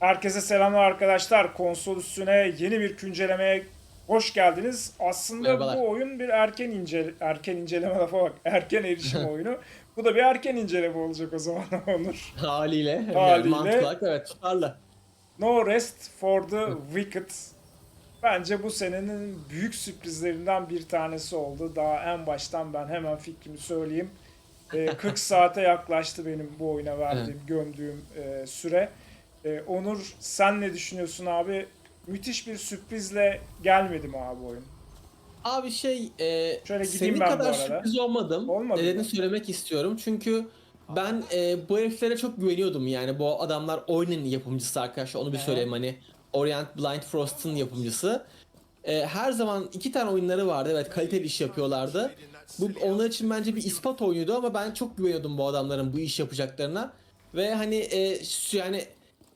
Herkese selamlar arkadaşlar. Konsol üstüne yeni bir güncellemeye hoş geldiniz. Aslında Merhabalar. bu oyun bir erken ince erken inceleme lafa bak. Erken erişim oyunu. Bu da bir erken inceleme olacak o zaman Onur. Haliyle. Haliyle. Yani mantıklı evet tutarlı. No Rest for the Wicked. Bence bu senenin büyük sürprizlerinden bir tanesi oldu. Daha en baştan ben hemen fikrimi söyleyeyim. Ee, 40 saate yaklaştı benim bu oyuna verdiğim, gömdüğüm e, süre. Ee, Onur sen ne düşünüyorsun abi? Müthiş bir sürprizle gelmedi mi abi oyun? Abi şey e, Şöyle gideyim senin ben bu kadar arada. sürpriz olmadım. Olmadı Nedenini mı? söylemek istiyorum. Çünkü ben e, bu heriflere çok güveniyordum yani. Bu adamlar oyunun yapımcısı arkadaşlar. Onu bir Aha. söyleyeyim hani. Orient Blind Frost'ın yapımcısı. E, her zaman iki tane oyunları vardı. Evet kaliteli iş yapıyorlardı. Bu onlar için bence bir ispat oyunuydu ama ben çok güveniyordum bu adamların bu iş yapacaklarına. Ve hani e, yani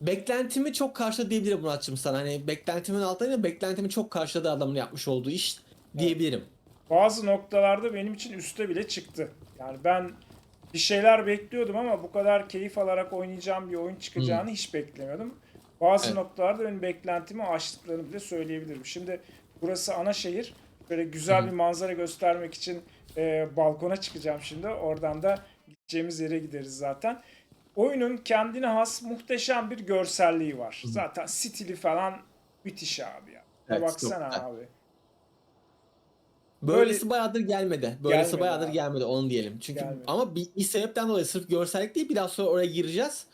beklentimi çok karşıladı diyebilirim Muratçım sana. Hani beklentimin altında beklentimi çok karşıladı adamın yapmış olduğu iş diyebilirim. Bazı noktalarda benim için üste bile çıktı. Yani ben bir şeyler bekliyordum ama bu kadar keyif alarak oynayacağım bir oyun çıkacağını hiç beklemiyordum. Bazı Evet. noktalarda benim beklentimi aştıklarını bile söyleyebilirim. Şimdi burası ana şehir. Böyle güzel bir manzara göstermek için e, balkona çıkacağım şimdi. Oradan da gideceğimiz yere gideriz zaten. Oyunun kendine has muhteşem bir görselliği var. Zaten stili falan müthiş abi ya. Evet, Baksana çok abi. Böylesi bayağıdır gelmedi. Böylesi Gelmedi bayağıdır abi. gelmedi onu diyelim. Çünkü Gelmedi. ama bir, bir sebepten dolayı sırf görsellik değil biraz sonra oraya gireceğiz.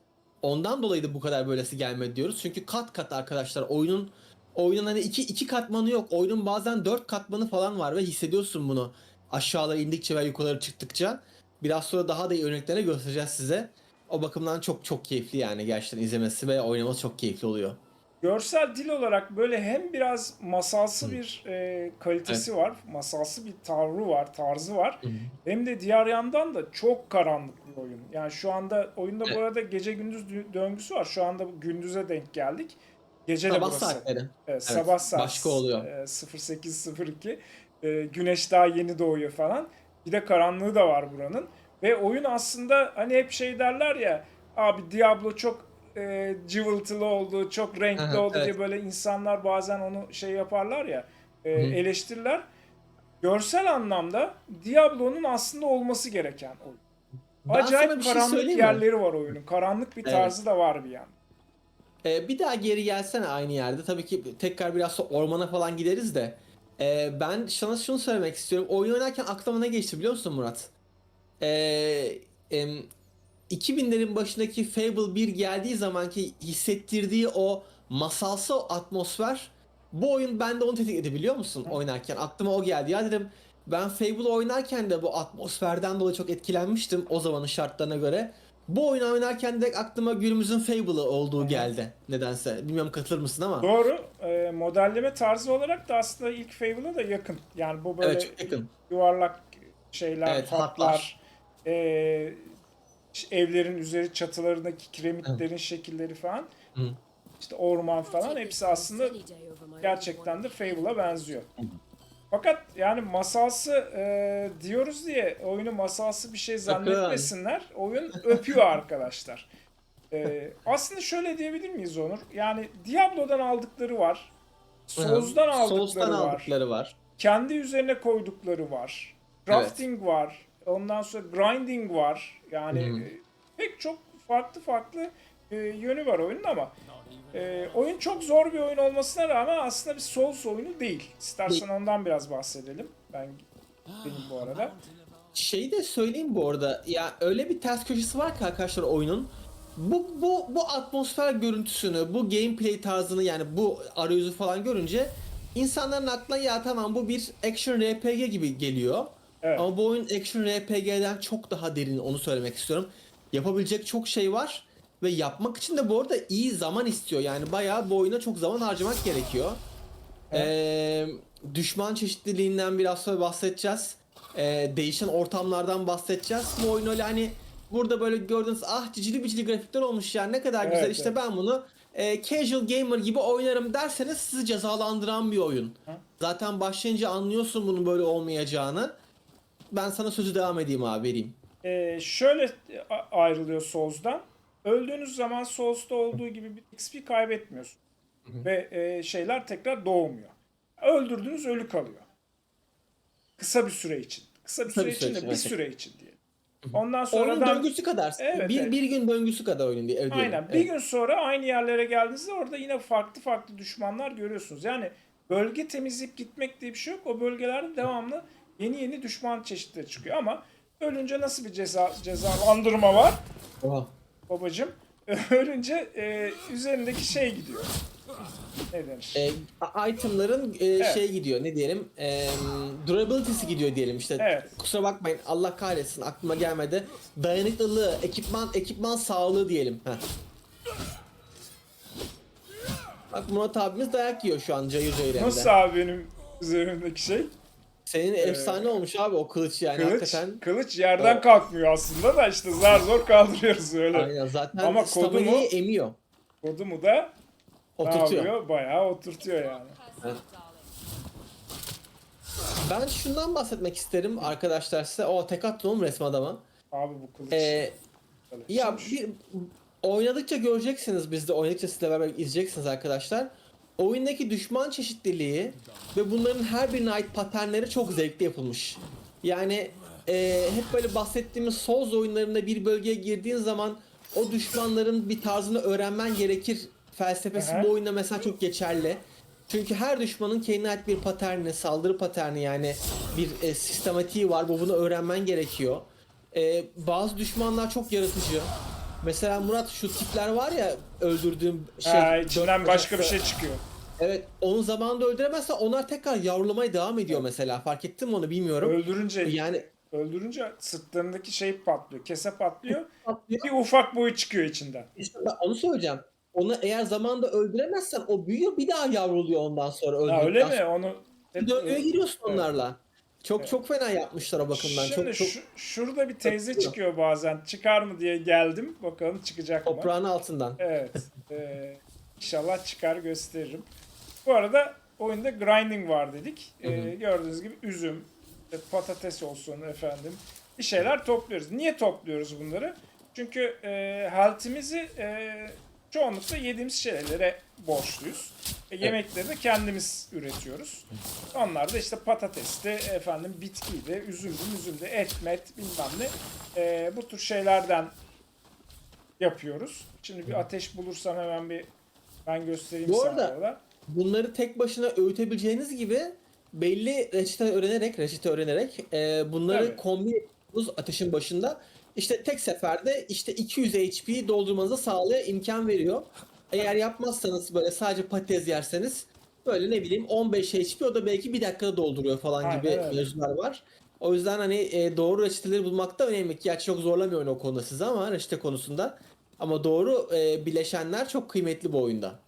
Ondan dolayı da bu kadar böylesi gelmedi diyoruz. Çünkü kat kat arkadaşlar oyunun oyunun hani iki, iki katmanı yok. Oyunun bazen dört katmanı falan var ve hissediyorsun bunu. Aşağılara indikçe ve yukarılara çıktıkça. Biraz sonra daha da iyi örneklerine göstereceğiz size. O bakımdan çok çok keyifli yani gerçekten izlemesi ve oynaması çok keyifli oluyor. Görsel dil olarak böyle hem biraz masalsı bir e, kalitesi var, masalsı bir tavrı var, tarzı var. Hem de diğer yandan da çok karanlık bir oyun. Yani şu anda oyunda bu Evet. arada gece gündüz dö- döngüsü var. Şu anda gündüze denk geldik. Gece de Sabah burası. saatleri. Evet, sabah saat başka oluyor. e, 08.02. E, güneş daha yeni doğuyor falan. Bir de karanlığı da var buranın. Ve oyun aslında hani hep şey derler ya abi Diablo çok e, cıvıltılı oldu, çok renkli Aha, oldu evet. diye böyle insanlar bazen onu şey yaparlar ya e, Hı. eleştirirler. Görsel anlamda Diablo'nun aslında olması gereken oyun. Ben Acayip bir şey karanlık mi? yerleri var oyunun. Karanlık bir Evet. tarzı da var bir yandan. Ee, bir daha geri gelsene aynı yerde. Tabii ki tekrar biraz ormana falan gideriz de. Ee, ben sana şunu söylemek istiyorum. Oyun oynarken aklıma ne geçti biliyor musun Murat? Ee, em, 2000'lerin başındaki Fable 1 geldiği zamanki hissettirdiği o masalsı atmosfer bu oyun bende onu tetikledi biliyor musun oynarken? Aklıma o geldi. Ya dedim ben Fable oynarken de bu atmosferden dolayı çok etkilenmiştim o zamanın şartlarına göre. Bu oyunu oynarken de aklıma günümüzün Fable'ı olduğu geldi nedense. Bilmiyorum katılır mısın ama? Doğru. E, modelleme tarzı olarak da aslında ilk Fable'a da yakın. Yani bu böyle evet yakın. yuvarlak şeyler, Evet, hatlar, hatlar. E, evlerin üzeri çatılarındaki kiremitlerin şekilleri falan, Hı. işte orman falan hepsi aslında gerçekten de Fable'a benziyor. Fakat yani masalsı e, diyoruz diye oyunu masalsı bir şey zannetmesinler. Oyun öpüyor arkadaşlar. E, aslında şöyle diyebilir miyiz Onur? Yani Diablo'dan aldıkları var. Souls'dan aldıkları Souls'tan var aldıkları var kendi üzerine koydukları var. Crafting var. Ondan sonra grinding var. Yani e, pek çok farklı farklı e, yönü var oyunun ama e, oyun çok zor bir oyun olmasına rağmen aslında bir Souls oyunu değil. İstersen ondan biraz bahsedelim. Ben benim bu arada. Şeyi de söyleyeyim bu arada. Ya öyle bir ters köşesi var ki arkadaşlar oyunun. Bu bu bu atmosfer görüntüsünü, bu gameplay tarzını yani bu arayüzü falan görünce insanların aklına ya tamam bu bir action RPG gibi geliyor. Evet. Ama bu oyun action RPG'den çok daha derin onu söylemek istiyorum. Yapabilecek çok şey var ve yapmak için de bu arada iyi zaman istiyor. Yani bayağı bu oyuna çok zaman harcamak gerekiyor. Ee, düşman çeşitliliğinden biraz sonra bahsedeceğiz. Ee, değişen ortamlardan bahsedeceğiz. Bu oyun öyle hani burada böyle gördüğünüz ah cicili bicili grafikler olmuş ya ne kadar güzel Evet, işte evet. ben bunu e, casual gamer gibi oynarım derseniz sizi cezalandıran bir oyun. Zaten başlayınca anlıyorsun bunun böyle olmayacağını. Ben sana sözü devam edeyim abi vereyim. E, şöyle ayrılıyor Souls'dan. öldüğünüz zaman Souls'ta olduğu gibi bir XP kaybetmiyorsun. Ve e, şeyler tekrar doğmuyor. Öldürdüğünüz ölü kalıyor. Kısa bir süre için. Kısa bir Kısa süre bir süre için de bir evet. süre için diyelim. Ondan Oyunun sonradan döngüsü kadar. Evet, bir, evet. bir gün döngüsü kadar oyunun diye. diyelim. Aynen. Bir Evet. gün sonra aynı yerlere geldiğinizde orada yine farklı farklı düşmanlar görüyorsunuz. Yani bölge temizleyip gitmek diye bir şey yok. O bölgelerde devamlı yeni yeni düşman çeşitleri çıkıyor ama ölünce nasıl bir ceza cezalandırma var Oha. babacım? Ölünce e, üzerindeki şey gidiyor. Ne denir? E, itemların e, Evet. şey gidiyor ne diyelim e, durability'si gidiyor diyelim işte. Evet. Kusura bakmayın Allah kahretsin aklıma gelmedi. Dayanıklılığı, ekipman ekipman sağlığı diyelim. Heh. Bak Murat abimiz dayak yiyor şu an cayır cayır. Nasıl abi benim üzerimdeki şey? Senin efsane olmuş abi o kılıç yani Kılıç, hakikaten. kılıç yerden O- kalkmıyor aslında da işte zar zor kaldırıyoruz öyle. Aynen zaten Ama kodu mu? emiyor. Kodu mu da ne Oturtuyor. yapıyor? Bayağı oturtuyor yani. Ben şundan bahsetmek isterim arkadaşlar size. O tek attım resmi adama. Abi bu kılıç. Ee, Böyle. Ya bir oynadıkça göreceksiniz biz de oynadıkça sizle beraber izleyeceksiniz arkadaşlar. Oyundaki düşman çeşitliliği ve bunların her birine ait paternleri çok zevkli yapılmış. Yani e, hep böyle bahsettiğimiz Souls oyunlarında bir bölgeye girdiğin zaman o düşmanların bir tarzını öğrenmen gerekir felsefesi Aha. bu oyunda mesela çok geçerli. Çünkü her düşmanın kendine ait bir paterni, saldırı paterni yani bir e, sistematiği var. Bu bunu öğrenmen gerekiyor. E, bazı düşmanlar çok yaratıcı. Mesela Murat şu tipler var ya öldürdüğüm şey. Ha, içinden başka bir şey çıkıyor. Evet onu zamanında öldüremezsen onlar tekrar yavrulamaya devam ediyor mesela. Fark ettin mi onu bilmiyorum. Öldürünce Yani öldürünce sırtlarındaki şey patlıyor. Kese patlıyor. patlıyor. Bir ufak boyu çıkıyor içinden. İşte ben onu söyleyeceğim. Onu eğer zamanında öldüremezsen o büyüyor bir daha yavruluyor ondan sonra Ha, öyle sonra. mi? Onu Bir döngüye giriyorsun Evet. onlarla. Çok Evet. çok fena yapmışlar o bakımdan. Şimdi çok çok şu- şurada bir teyze Çıkıyor. çıkıyor bazen. Çıkar mı diye geldim. Bakalım çıkacak mı? toprağın altından. Evet. Ee, inşallah çıkar gösteririm. Bu arada oyunda grinding var dedik. Ee, Hı hı. gördüğünüz gibi üzüm, işte patates olsun efendim. Bir şeyler topluyoruz. Niye topluyoruz bunları? Çünkü e, health'imizi e, çoğunlukla yediğimiz şeylere borçluyuz. E, yemekleri de kendimiz üretiyoruz. Onlar da işte patatesti, efendim bitkiydi, üzümdü, üzümdü, et, met bilmem ne. E, bu tür şeylerden yapıyoruz. Şimdi bir ateş bulursam hemen bir ben göstereyim Bu sana arada- orada. Bunları tek başına öğütebileceğiniz gibi belli reçete öğrenerek, reçete öğrenerek e, bunları Tabii. kombin ediyorsunuz ateşin başında. İşte tek seferde işte 200 HP doldurmanızı sağlayan imkan veriyor. Eğer yapmazsanız böyle sadece patates yerseniz böyle ne bileyim 15 HP o da belki bir dakikada dolduruyor falan Aynen gibi öyle. mevzular var. O yüzden hani e, doğru reçeteleri bulmak da önemli. Gerçi çok zorlamıyor o konuda sizi ama reçete konusunda. Ama doğru e, bileşenler çok kıymetli bu oyunda.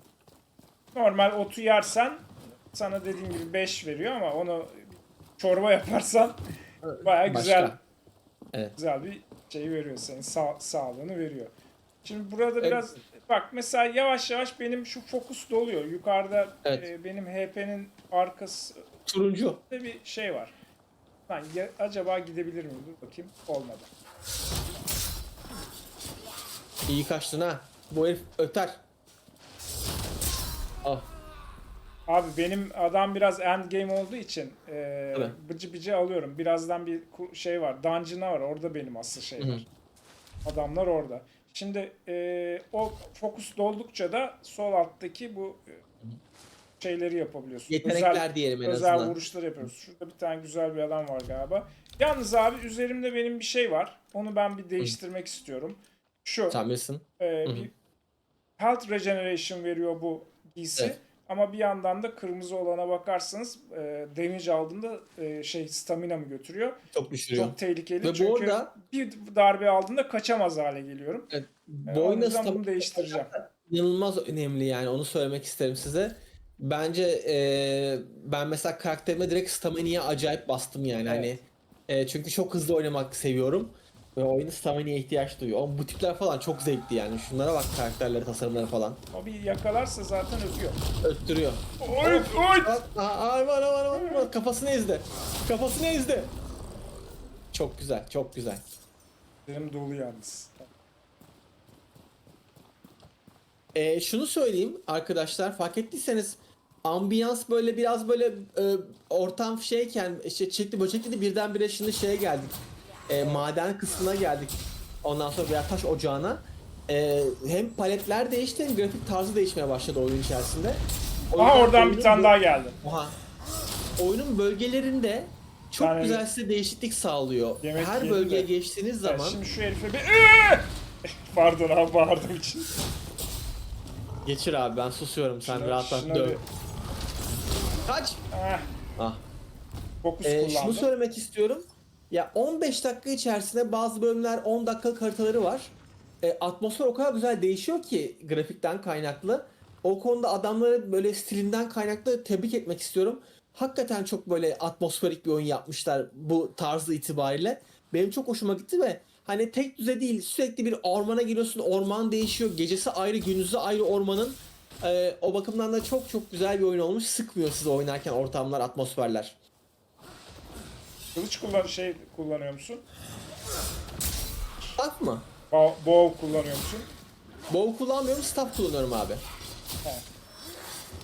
Normal otu yersen sana dediğim gibi 5 veriyor ama onu çorba yaparsan baya güzel. Evet. güzel bir şey veriyor senin sağ, sağlığını veriyor. Şimdi burada Evet. biraz bak mesela yavaş yavaş benim şu fokus doluyor. Yukarıda Evet. e, benim HP'nin arkasında Turuncu. bir şey var. Lan ya- acaba gidebilir miyim? Dur bakayım. Olmadı. İyi kaçtın ha. Bu herif öter. Ah. Abi benim adam biraz endgame olduğu için e, Evet. bıcı bıcı alıyorum. Birazdan bir ku- şey var. Dungeon'a var. Orada benim asıl şey Hı hı. var. Adamlar orada. Şimdi e, o fokus doldukça da sol alttaki bu e, şeyleri yapabiliyorsun. Yetenekler özel, diyelim en özel azından. vuruşlar yapıyoruz. Şurada bir tane güzel bir adam var galiba. Yalnız abi üzerimde benim bir şey var. Onu ben bir değiştirmek istiyorum. Şu. Sen bilirsin. Hı. bir health regeneration veriyor bu giysi. Evet. Ama bir yandan da kırmızı olana bakarsanız e, damage aldığında e, şey stamina mı götürüyor? Çok düşürüyor. Çok tehlikeli Ve bu çünkü arada- bir darbe aldığında kaçamaz hale geliyorum. Evet, E, o oyunda yüzden bunu stamina değiştireceğim. inanılmaz önemli yani onu söylemek isterim size. Bence e, ben mesela karakterime direkt stamina'ya acayip bastım yani Evet. hani. E, çünkü çok hızlı oynamak seviyorum. Ve oyunda stamina'ya ihtiyaç duyuyor. Ama bu tipler falan çok zevkli yani. Şunlara bak karakterleri, tasarımları falan. O bir yakalarsa zaten öpüyor. Öttürüyor. Oy oy! Aa, aman aman aman aman kafasını ezdi. Kafasını ezdi. Çok güzel, çok güzel. Benim dolu yalnız. Ee, şunu söyleyeyim arkadaşlar fark ettiyseniz ambiyans böyle biraz böyle e, ortam şeyken işte çekti böcekli de birdenbire şimdi şeye geldik. E, maden kısmına geldik. Ondan sonra veya taş ocağına. E, hem paletler değişti hem grafik tarzı değişmeye başladı oyun içerisinde. O Aha oradan bir tane daha geldi. Oha. Oyunun bölgelerinde çok Yani- güzel size değişiklik sağlıyor. Yemek Her bölgeye de. geçtiğiniz Evet, zaman şimdi şu herife bir... Iıı! Pardon abi bağırdığım için. geçir abi ben susuyorum sen Şuna- rahat rahat şuna döv. bir- Kaç. Ah, Ah. fokus Ee, şunu kullandım. söylemek istiyorum. Ya 15 dakika içerisinde bazı bölümler 10 dakikalık haritaları var. Ee, atmosfer o kadar güzel değişiyor ki grafikten kaynaklı. O konuda adamları böyle stilinden kaynaklı tebrik etmek istiyorum. Hakikaten çok böyle atmosferik bir oyun yapmışlar bu tarzı itibariyle. Benim çok hoşuma gitti ve hani tek düze değil sürekli bir ormana giriyorsun orman değişiyor. Gecesi ayrı gündüzü ayrı ormanın. Ee, o bakımdan da çok çok güzel bir oyun olmuş. Sıkmıyor sizi oynarken ortamlar, atmosferler. Kılıç kullan şey kullanıyor musun? Staff mı? Bo- Bow kullanıyor musun? Bow kullanmıyorum, staff kullanıyorum abi.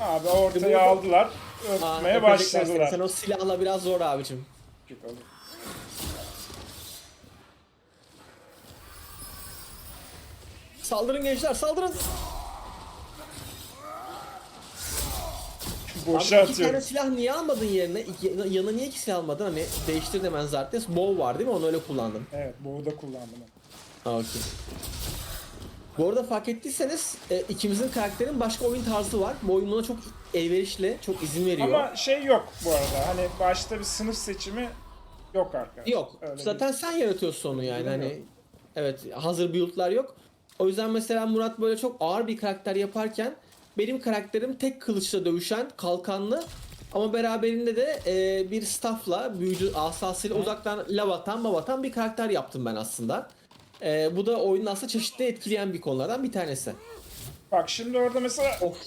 Abi ortaya Bu- aldılar. Öpmeye başladılar. Sen o silahla biraz zor abicim. Bakalım. Saldırın gençler, saldırın. Boşa abi iki atıyorum. tane silah niye almadın yerine? İki, yanına niye iki silah almadın? Hani değiştir hemen zaten. Bow var değil mi? Onu öyle kullandım. Evet, Bow'u da kullandım. Okey. Bu arada fark ettiyseniz e, ikimizin karakterin başka oyun tarzı var. Bu oyun buna çok elverişli, çok izin veriyor. Ama şey yok bu arada. Hani başta bir sınıf seçimi yok arkadaşlar. Yok. Öyle Zaten sen yaratıyorsun onu yani. Hani evet hazır build'lar yok. O yüzden mesela Murat böyle çok ağır bir karakter yaparken benim karakterim tek kılıçla dövüşen, kalkanlı ama beraberinde de e, bir staffla, büyücü asasıyla uzaktan lav atan, mav atan bir karakter yaptım ben aslında. E, bu da oyunun aslında çeşitli etkileyen bir konulardan bir tanesi. Bak şimdi orada mesela Of.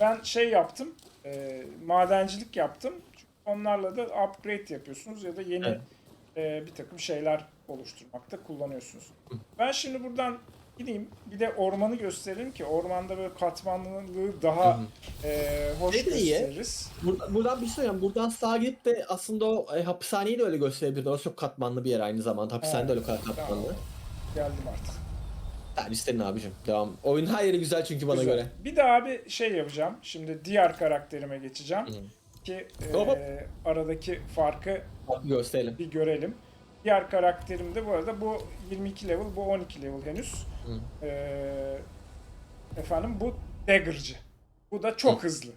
ben şey yaptım. e, madencilik yaptım. Çünkü onlarla da upgrade yapıyorsunuz ya da yeni Evet. e, bir takım şeyler oluşturmakta kullanıyorsunuz. Ben şimdi buradan gideyim bir de ormanı gösterelim ki ormanda böyle katmanlılığı daha e, hoş Ne de iyi. gösteririz. Burada, buradan bir şey söyleyeyim. Buradan sağa gidip de aslında o e, hapishaneyi de öyle gösterebilir. Orası çok katmanlı bir yer aynı zamanda. Hapishane Evet, de öyle kadar katmanlı. tamam. Geldim artık. Yani isterin abicim. Devam. Oyun her yeri güzel çünkü bana Güzel. göre. Bir de abi şey yapacağım. Şimdi diğer karakterime geçeceğim. Hı. Ki e, Hop hop. aradaki farkı Bak gösterelim. bir görelim. Diğer karakterim de bu arada bu 22 level, bu 12 level henüz. Hı. Ee, efendim bu dagger'cı. Bu da çok hızlı.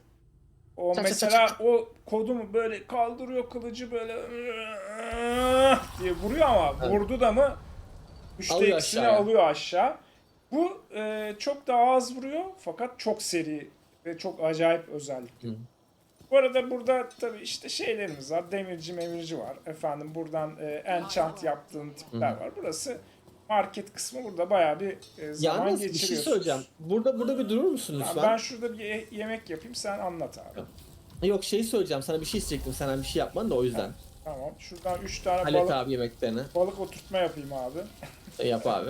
O Çak mesela çak o kodumu böyle kaldırıyor kılıcı böyle diye vuruyor ama Evet. vurdu da mı üçte Alıyor ikisini alıyor aşağı. Bu e, çok daha az vuruyor fakat çok seri ve çok acayip özellikli. Hı. Bu arada burada tabii işte şeylerimiz var. Demirci memirci var. Efendim buradan e, enchant yaptığın tipler var. Burası market kısmı. Burada bayağı bir e, zaman Yalnız bir şey söyleyeceğim. Burada burada bir durur musun lütfen? ben şurada bir ye- yemek yapayım sen anlat abi. Yok şey söyleyeceğim. Sana bir şey isteyecektim. Senden bir şey yapman da o yüzden. Tamam. Şuradan 3 tane Hallet balık, abi yemeklerini. balık oturtma yapayım abi. E, yap abi.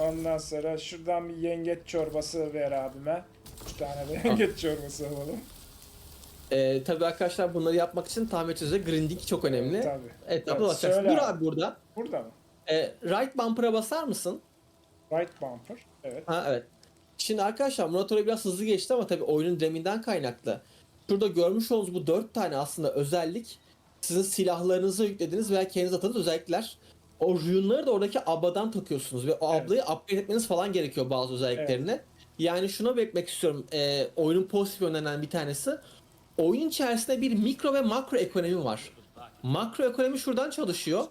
Ondan sonra şuradan bir yengeç çorbası ver abime. 3 tane de yengeç çorbası alalım. Ee, tabii arkadaşlar bunları yapmak için tahmin ediyoruz grinding çok önemli. Tabii. Etapla Evet, basacaksın. söyle Dur abi. abi burada. Burada mı? Ee, right bumper'a basar mısın? Right bumper. Evet. Ha evet. Şimdi arkadaşlar Murat oraya biraz hızlı geçti ama tabii oyunun deminden kaynaklı. Şurada görmüş olduğunuz bu dört tane aslında özellik sizin silahlarınıza yüklediğiniz veya kendiniz atadığınız özellikler. O rune'ları da oradaki abladan takıyorsunuz ve o Evet. ablayı upgrade etmeniz falan gerekiyor bazı özelliklerini. Yani şuna belirtmek istiyorum. e, oyunun pozitif yönlerinden bir tanesi. Oyun içerisinde bir mikro ve makro ekonomi var. Makro ekonomi şuradan çalışıyor.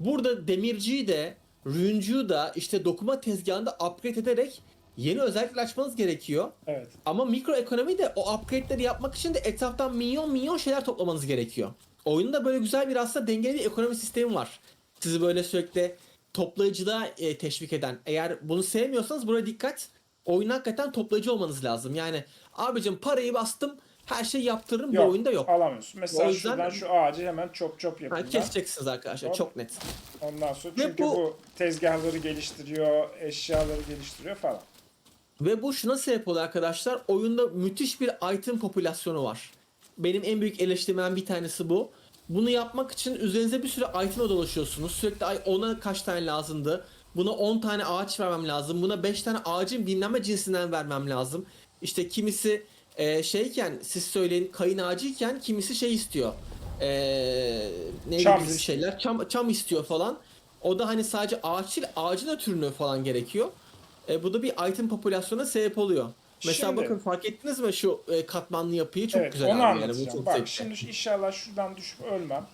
Burada demirciyi de, rüncüyü da işte dokuma tezgahında upgrade ederek yeni özellikler açmanız gerekiyor. Evet. Ama mikro ekonomi de o upgrade'leri yapmak için de etraftan milyon milyon şeyler toplamanız gerekiyor. Oyunda böyle güzel bir aslında dengeli bir ekonomi sistemi var. Sizi böyle sürekli toplayıcılığa e, teşvik eden. Eğer bunu sevmiyorsanız buraya dikkat. Oyun hakikaten toplayıcı olmanız lazım. Yani abicim parayı bastım her şeyi yaptırırım Yok, bu oyunda yok. alamıyorsun. Mesela O yüzden- şuradan şu ağacı hemen çop çop yapayım ben. keseceksiniz arkadaşlar Hop. çok net. Ondan sonra Ve çünkü bu... bu- tezgahları geliştiriyor, eşyaları geliştiriyor falan. Ve bu şuna sebep oluyor arkadaşlar. Oyunda müthiş bir item popülasyonu var. Benim en büyük eleştirmem bir tanesi bu. Bunu yapmak için üzerinize bir sürü item'e dolaşıyorsunuz. Sürekli ay ona kaç tane lazımdı. Buna 10 tane ağaç vermem lazım. Buna 5 tane ağacın dinlenme cinsinden vermem lazım. İşte kimisi e, şeyken siz söyleyin kayın ağacıyken kimisi şey istiyor. E, neydi Çam bizim şeyler? Çam, çam istiyor falan. O da hani sadece ağaç değil ağacın ötürünü falan gerekiyor. E, bu da bir item popülasyonuna sebep oluyor. Mesela Şimdi- bakın fark ettiniz mi şu e, katmanlı yapıyı çok evet, güzel onu abi yani bu çok Bak zevkli. şimdi inşallah şuradan düşüp ölmem.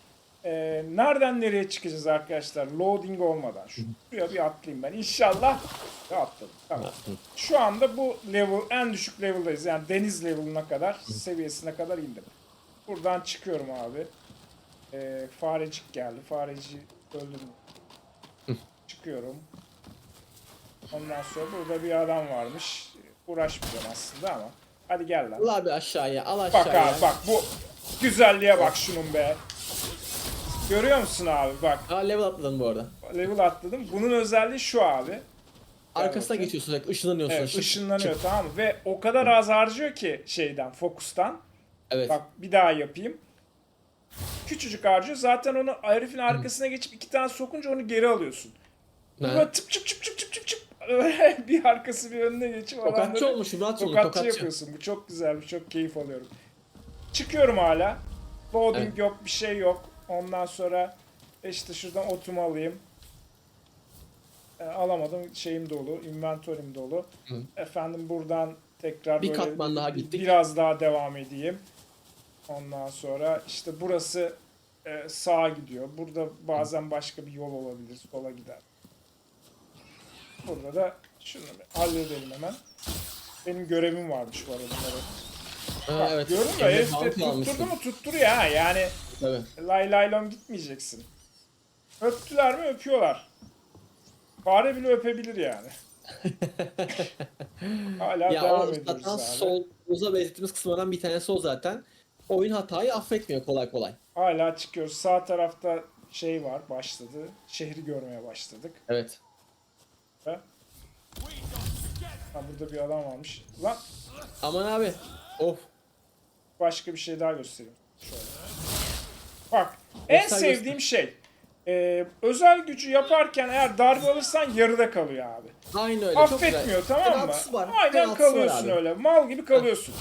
Ee, nereden nereye çıkacağız arkadaşlar? Loading olmadan. Şuraya bir atlayayım ben. İnşallah atladım. Tamam. Şu anda bu level en düşük level'dayız. Yani deniz level'ına kadar seviyesine kadar indim. Buradan çıkıyorum abi. Ee, farecik geldi. Fareci öldürdüm. Çıkıyorum. Ondan sonra burada bir adam varmış. Uğraşmayacağım aslında ama. Hadi gel lan. Al abi aşağıya al Bak aşağıya. abi bak bu güzelliğe bak şunun be. Görüyor musun abi bak Aa, level atladın bu arada. level atladım. Bunun özelliği şu abi. Arkasına bakayım. geçiyorsun sürekli ışınlanıyorsun. Evet Şık, ışınlanıyor şık. tamam mı? Ve o kadar az harcıyor ki şeyden fokustan. Evet. Bak bir daha yapayım. Küçücük harcıyor. Zaten onu herifin arkasına geçip iki tane sokunca onu geri alıyorsun. Ha. Böyle tıp çıp çıp çıp çıp çıp çıp. Bir arkası bir önüne geçip Tokatçı olmuş Murat Tokatçı tokatçı. yapıyorsun. Bu çok güzel. Bu çok keyif alıyorum. Çıkıyorum hala. Loading Evet. yok. Bir şey yok. Ondan sonra işte şuradan otumu alayım. E, alamadım. Şeyim dolu. Inventory'm dolu. Hı. Efendim buradan tekrar Bir böyle katman daha gittik. Biraz daha devam edeyim. Ondan sonra işte burası e, sağa gidiyor. Burada bazen başka bir yol olabilir. Sola gider. Burada da şunu halledelim hemen. Benim görevim varmış bu arada. Ha, evet. Gördün mü? Emre tutturdu almışsın. mu tutturuyor ha. Yani Tabii. lay lay lom gitmeyeceksin. Öptüler mi öpüyorlar. Fare bile öpebilir yani. Hala Ya devam o ediyoruz zaten abi. sol uza benzettiğimiz kısımlardan bir tanesi o zaten. Oyun hatayı affetmiyor kolay kolay. Hala çıkıyoruz. Sağ tarafta şey var başladı. Şehri görmeye başladık. Evet. Ha, burada bir adam varmış. Lan Aman abi. Of. başka bir şey daha göstereyim. Şöyle. Bak en Göster, sevdiğim şey. e, özel gücü yaparken eğer darbe alırsan yarıda kalıyor abi. Aynı öyle. çok güzel. Affetmiyor tamam mı? Var. Aynen var kalıyorsun abi. öyle. Mal gibi kalıyorsun.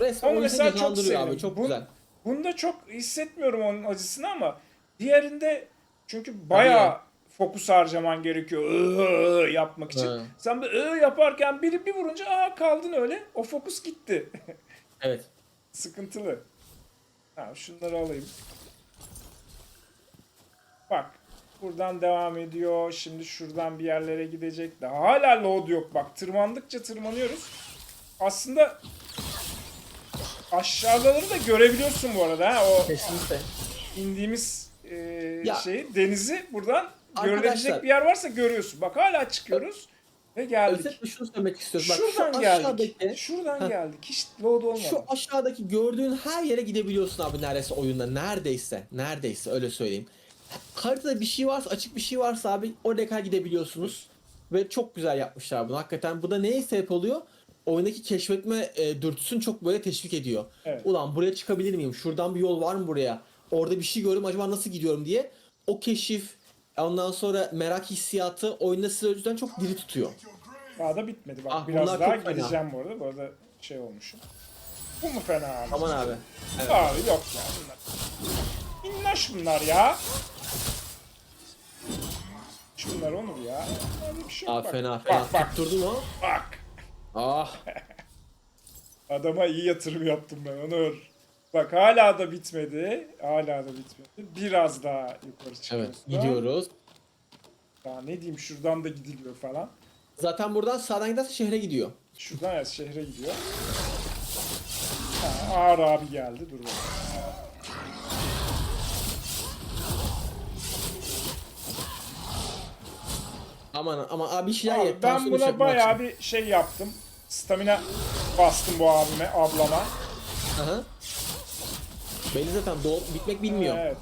Resmen Ama oyunu mesela çok canlandırıyor abi. Çok Bu- güzel. Bunda çok hissetmiyorum onun acısını ama diğerinde çünkü bayağı fokus harcaman gerekiyor ıı yapmak için. Ha. Sen bir ıı yaparken biri bir vurunca aa kaldın öyle. O fokus gitti. Evet. Sıkıntılı. Ha, şunları alayım. Bak. Buradan devam ediyor. Şimdi şuradan bir yerlere gidecek. Daha hala load yok. Bak tırmandıkça tırmanıyoruz. Aslında aşağıdaları da görebiliyorsun bu arada. Ha? O Kesinlikle. indiğimiz e, Ya. şeyi denizi buradan Arkadaşlar- görülebilecek bir yer varsa görüyorsun. Bak hala çıkıyoruz ve geldik. Özetle şunu söylemek istiyoruz. Bak Şuradan şu geldik. aşağıdaki Şuradan Heh. geldik. Hiç load olmadı. Şu aşağıdaki gördüğün her yere gidebiliyorsun abi neredeyse oyunda. Neredeyse. Neredeyse öyle söyleyeyim. Haritada bir şey varsa, açık bir şey varsa abi oraya kadar gidebiliyorsunuz. Ve çok güzel yapmışlar bunu. Hakikaten bu da neye sebep oluyor? Oyundaki keşfetme e, dürtüsünü çok böyle teşvik ediyor. Evet. Ulan buraya çıkabilir miyim? Şuradan bir yol var mı buraya? Orada bir şey gördüm acaba nasıl gidiyorum diye. O keşif, ondan sonra merak hissiyatı oyunda sizi o yüzden çok diri tutuyor. Daha da bitmedi. Bak Ah, biraz bunlar daha çok fena. bu arada. Bu arada şey olmuşum. Bu mu fena abi? Aman abi. Evet. Abi yok ya bunlar. Bunlar ya. Şunlar Onur ya. Öyle bir şey yok. Aa, bak. fena fena. Bak bak Tutturdun o. bak. Ah. Adama iyi yatırım yaptım ben Onur. Bak hala da bitmedi. Hala da bitmedi. Biraz daha yukarı çıkıyoruz. Evet gidiyoruz. Daha ne diyeyim şuradan da gidiliyor falan. Zaten buradan sağdan giderse şehre gidiyor. Şuradan ya şehre gidiyor. Ha, Ağır abi geldi. Dur bakalım. Aman ama abi bir şeyler Abi yap. ben tansiyonu buna yükseltmek bayağı bir şey yaptım. Stamina bastım bu abime, ablama. Aha. Belli zaten doğ bitmek bilmiyor. Evet.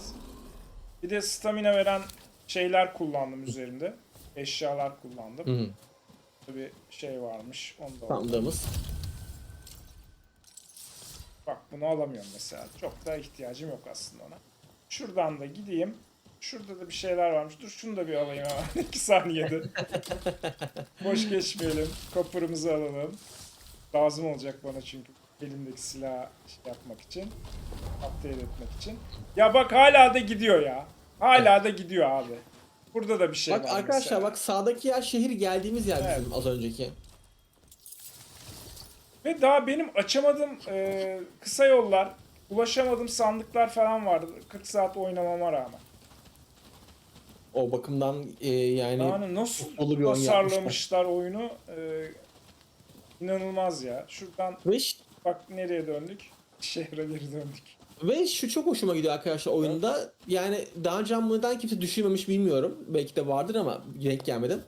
Bir de stamina veren şeyler kullandım üzerimde. eşyalar kullandım. Hı hı. Bir şey varmış. Onu da Sandığımız. Bak bunu alamıyorum mesela. Çok da ihtiyacım yok aslında ona. Şuradan da gideyim. Şurada da bir şeyler varmış. Dur şunu da bir alayım hemen. 2 saniyede. Boş geçmeyelim. Kapırımızı alalım. Lazım olacak bana çünkü elimdeki silahı şey yapmak için. Update etmek için. Ya bak hala da gidiyor ya. Hala da gidiyor abi. Burada da bir şey bak var arkadaşlar mesela. bak sağdaki yer şehir geldiğimiz yer Evet. bizim az önceki. Ve daha benim açamadığım e, kısa yollar, ulaşamadığım sandıklar falan vardı 40 saat oynamama rağmen. O bakımdan e, yani Yani nasıl bir oyun tasarlamışlar oyunu e, inanılmaz ya. Şuradan ve ş- bak nereye döndük? Şehre geri döndük. Ve şu çok hoşuma gidiyor arkadaşlar oyunda. Yani daha önce bundan kimse düşünmemiş bilmiyorum. Belki de vardır ama denk gelmedim.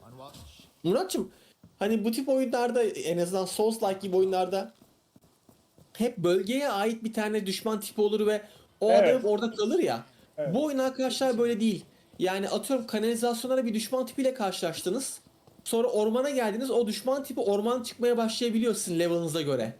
Muratçım hani bu tip oyunlarda en azından Souls-like gibi oyunlarda hep bölgeye ait bir tane düşman tipi olur ve o Evet. adam orada kalır ya. Evet. Bu oyun arkadaşlar böyle değil. Yani atıyorum kanalizasyonlara bir düşman tipiyle karşılaştınız. Sonra ormana geldiniz o düşman tipi orman çıkmaya başlayabiliyor sizin level'ınıza göre.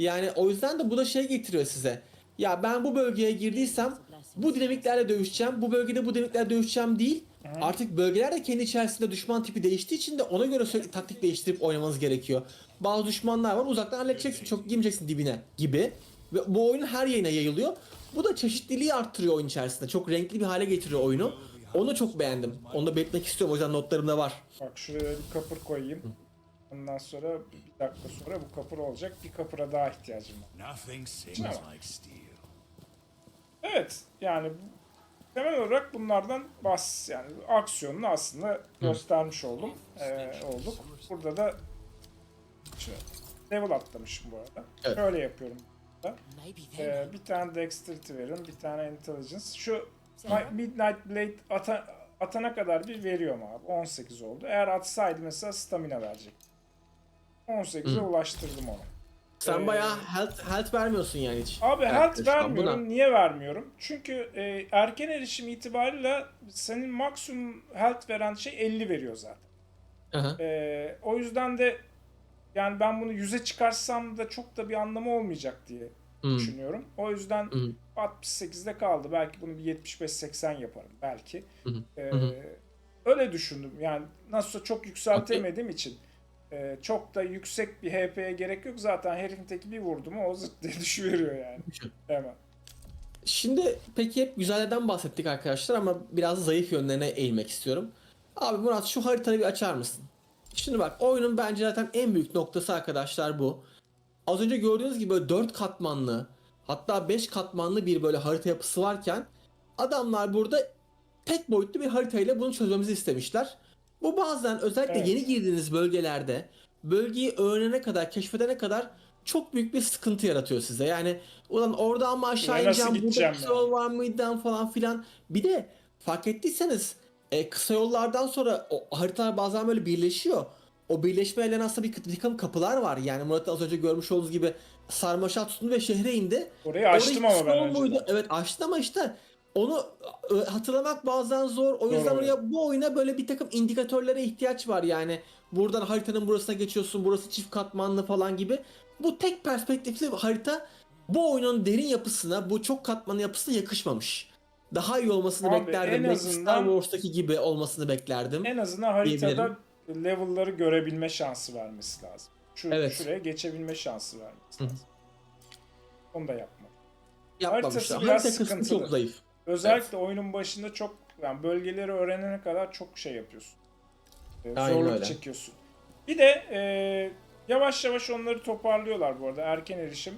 Yani o yüzden de bu da şey getiriyor size. Ya ben bu bölgeye girdiysem bu dinamiklerle dövüşeceğim, bu bölgede bu dinamiklerle dövüşeceğim değil. Artık bölgeler de kendi içerisinde düşman tipi değiştiği için de ona göre sürekli taktik değiştirip oynamanız gerekiyor. Bazı düşmanlar var uzaktan halledeceksin, çok girmeyeceksin dibine gibi. Ve bu oyun her yayına yayılıyor. Bu da çeşitliliği arttırıyor oyun içerisinde. Çok renkli bir hale getiriyor oyunu. Onu çok beğendim. Onu da belirtmek istiyorum. O yüzden notlarımda var. Bak şuraya bir kapır koyayım. Ondan sonra bir dakika sonra bu kapır olacak. Bir kapıra daha ihtiyacım var. Nothing sings Tamam. like steel. Evet yani temel olarak bunlardan bas yani aksiyonunu aslında göstermiş oldum. Ee, olduk. Burada da şu level atlamışım bu arada. Evet. Şöyle yapıyorum. burada. Ee, bir tane dexterity veririm, bir tane intelligence. Şu Mi- Midnight Blade ata- atana kadar bir veriyorum abi. 18 oldu. Eğer atsaydı mesela stamina verecek. 18'e ulaştırdım onu. Sen Ee, bayağı health, health vermiyorsun yani hiç. Abi health vermiyorum. buna. Niye vermiyorum? Çünkü e, erken erişim itibariyle senin maksimum health veren şey 50 veriyor zaten. Aha. E, o yüzden de yani ben bunu 100'e çıkarsam da çok da bir anlamı olmayacak diye Hmm. düşünüyorum. O yüzden Hı. 68'de kaldı. Belki bunu bir 75-80 yaparım belki. Hı hı. E, Hı hı. öyle düşündüm. Yani nasılsa çok yükseltemediğim için e, çok da yüksek bir HP'ye gerek yok. Zaten herifin teki bir vurdu mu o zırt diye düşüveriyor yani. Hemen. Şimdi peki hep güzellerden bahsettik arkadaşlar ama biraz zayıf yönlerine eğilmek istiyorum. Abi Murat şu haritayı bir açar mısın? Şimdi bak oyunun bence zaten en büyük noktası arkadaşlar bu. Az önce gördüğünüz gibi böyle 4 katmanlı hatta 5 katmanlı bir böyle harita yapısı varken adamlar burada tek boyutlu bir haritayla bunu çözmemizi istemişler. Bu bazen özellikle Evet. yeni girdiğiniz bölgelerde bölgeyi öğrenene kadar, keşfedene kadar çok büyük bir sıkıntı yaratıyor size. Yani ulan oradan mı aşağı ineceğim, burada kısa yol var mıydı falan filan. Bir de fark ettiyseniz e, kısa yollardan sonra o haritalar bazen böyle birleşiyor. O birleşmeyle aslında bir, takım kapılar var. Yani Murat az önce görmüş olduğunuz gibi sarmaşa tuttu ve şehre indi. Orayı açtım Orayı ama ben önceden. Evet açtım ama işte onu e, hatırlamak bazen zor. O yüzden Doğru. oraya bu oyuna böyle bir takım indikatörlere ihtiyaç var yani. Buradan haritanın burasına geçiyorsun, burası çift katmanlı falan gibi. Bu tek perspektifli harita bu oyunun derin yapısına, bu çok katmanlı yapısına yakışmamış. Daha iyi olmasını Abi, beklerdim. en azından- Star Wars'taki gibi olmasını beklerdim. En azından haritada level'ları görebilme şansı vermesi lazım. Şu, Evet. Şuraya geçebilme şansı vermesi Hı. lazım. Onu da yapmadı. Yapmamışlar. Harita sıkıntılı. çok zayıf. Özellikle oyunun başında çok yani bölgeleri öğrenene kadar çok şey yapıyorsun. Ee, Zorluk öyle. çekiyorsun. Bir de e, yavaş yavaş onları toparlıyorlar bu arada erken erişim.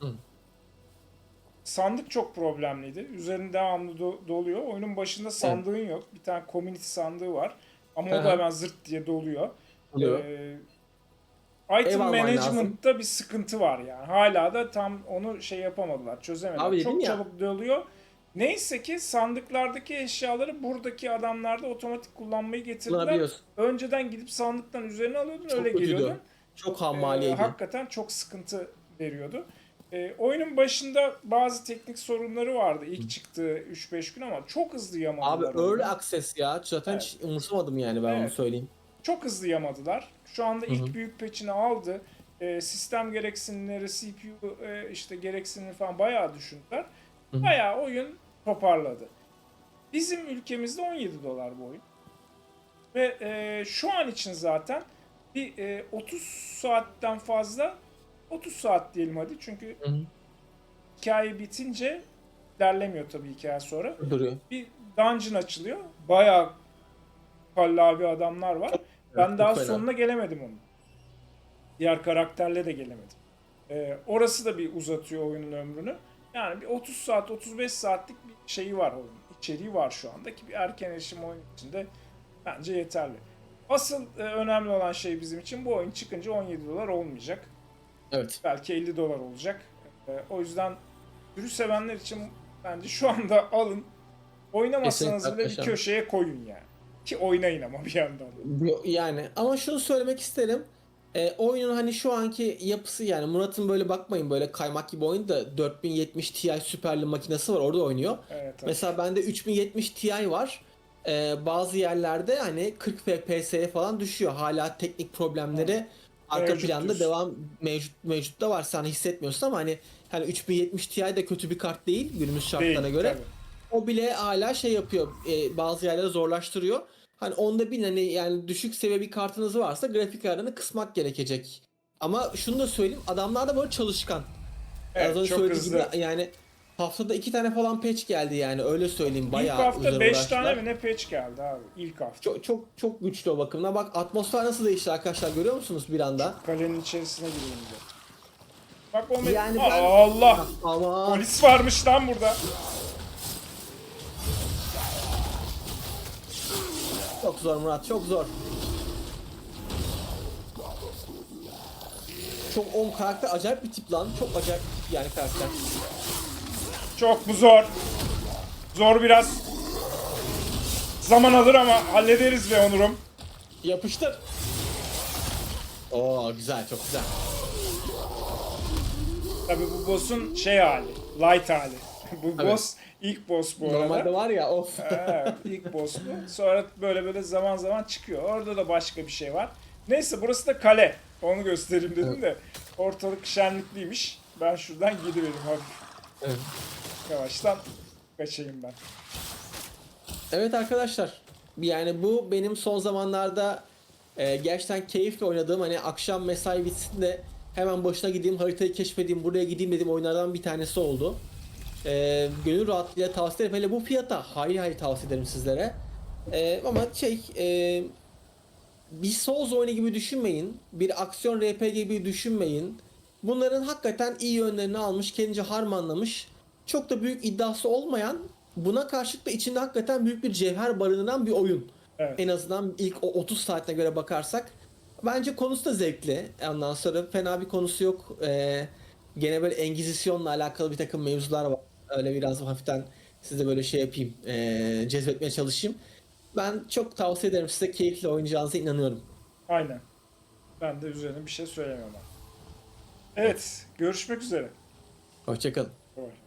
Hı. Sandık çok problemliydi. Üzerinde devamlı do- doluyor. Oyunun başında sandığın yok. Bir tane community sandığı var. Ama o da hemen zırt diye doluyor. Oluyor. Ee, item Ev alman management'ta bir sıkıntı var yani. Hala da tam onu şey yapamadılar, çözemediler. Abi Çok ya. çabuk doluyor. Neyse ki sandıklardaki eşyaları buradaki adamlarda otomatik kullanmayı getirdiler. Kullanabiliyorsun. Önceden gidip sandıktan üzerine alıyordun Çok öyle kötüydü. geliyordun. Çok Ee, maliyeydi. hakikaten çok sıkıntı veriyordu. E, oyunun başında bazı teknik sorunları vardı ilk çıktığı 3-5 gün ama çok hızlı Abi yamadılar. oyunu. early access ya. Zaten hiç umursamadım yani ben onu Evet. söyleyeyim. Çok hızlı yamadılar. Şu anda ilk Hı hı. büyük patch'ini aldı. E, sistem gereksinimleri, CPU e, işte gereksinimleri falan bayağı düşündüler. Hı hı. Bayağı oyun toparladı. Bizim ülkemizde 17 dolar bu oyun. Ve e, şu an için zaten bir e, 30 saatten fazla 30 saat diyelim hadi çünkü Hı hı. hikaye bitince ilerlemiyor tabii hikaye sonra. Duruyor. Bir dungeon açılıyor. Bayağı kallavi adamlar var. ben çok daha fena. sonuna gelemedim onun. Diğer karakterle de gelemedim. Ee, orası da bir uzatıyor oyunun ömrünü. Yani bir 30 saat, 35 saatlik bir şeyi var oyunun. İçeriği var şu anda ki bir erken erişim oyun içinde bence yeterli. Asıl e, önemli olan şey bizim için bu oyun çıkınca 17 dolar olmayacak. Evet. Belki 50 dolar olacak. Ee, o yüzden sürü sevenler için bence şu anda alın. Oynamasanız Kesinlikle bile bir köşeye koyun yani. Ki oynayın ama bir yandan. Yani ama şunu söylemek isterim. E, oyunun hani şu anki yapısı yani Murat'ın böyle bakmayın böyle kaymak gibi oyun da 4070 Ti süperli makinesi var orada oynuyor. Evet, evet. Mesela bende 3070 Ti var. E, bazı yerlerde hani 40 FPS'ye falan düşüyor. Hala teknik problemleri arka Mevcut planda diyorsun. devam mevcut mevcut da var. Sen hissetmiyorsun ama hani hani 3070 Ti de kötü bir kart değil günümüz şartlarına Değil, göre. tabii. O bile hala şey yapıyor. e, bazı yerlere zorlaştırıyor. Hani onda bin hani yani düşük seviye bir kartınız varsa grafik ayarını kısmak gerekecek. Ama şunu da söyleyeyim adamlar da böyle çalışkan. Evet, Az önce çok söylediğim hızlı. gibi yani haftada iki tane falan patch geldi yani öyle söyleyeyim. Bayağı İlk hafta üzerine 5 uğraştılar. tane mi ne patch geldi abi ilk hafta. Çok, çok çok güçlü o bakımdan. Bak atmosfer nasıl değişti arkadaşlar görüyor musunuz bir anda? Kalenin içerisine gireyim de. Bak o Yani ben- Allah! Ama Polis varmış lan burada. Çok zor Murat çok zor. Çok on karakter acayip bir tip lan. Çok acayip yani karakter. Çok mu zor? Zor biraz. Zaman alır ama hallederiz be Onur'um. Yapıştır. Oo güzel çok güzel. Tabi bu boss'un şey hali, light hali. bu boss ilk boss bu Normalde arada. var ya of. Evet, ilk boss bu. Sonra böyle böyle zaman zaman çıkıyor. Orada da başka bir şey var. Neyse burası da kale. Onu göstereyim dedim de ortalık şenlikliymiş. Ben şuradan gidiverim hafif. Evet. Yavaştan kaçayım ben. Evet arkadaşlar. Yani bu benim son zamanlarda e, gerçekten keyifle oynadığım hani akşam mesai bitsin de hemen başına gideyim haritayı keşfedeyim buraya gideyim dediğim oyunlardan bir tanesi oldu. E, gönül rahatlığıyla tavsiye ederim. Hele bu fiyata hayli hayli tavsiye ederim sizlere. E, ama şey e, bir Souls oyunu gibi düşünmeyin. Bir aksiyon RPG gibi düşünmeyin. Bunların hakikaten iyi yönlerini almış, kendince harmanlamış. Çok da büyük iddiası olmayan, buna karşılık da içinde hakikaten büyük bir cevher barındıran bir oyun. Evet. En azından ilk o 30 saatine göre bakarsak. Bence konusu da zevkli. Ondan sonra fena bir konusu yok. Ee, gene böyle Engizisyon'la alakalı bir takım mevzular var. Öyle biraz hafiften size böyle şey yapayım. ee, cezbetmeye çalışayım. Ben çok tavsiye ederim size keyifle oynayacağınıza inanıyorum. Aynen. Ben de üzerine bir şey söylemem. Evet, görüşmek üzere. Hoşçakalın. Bye.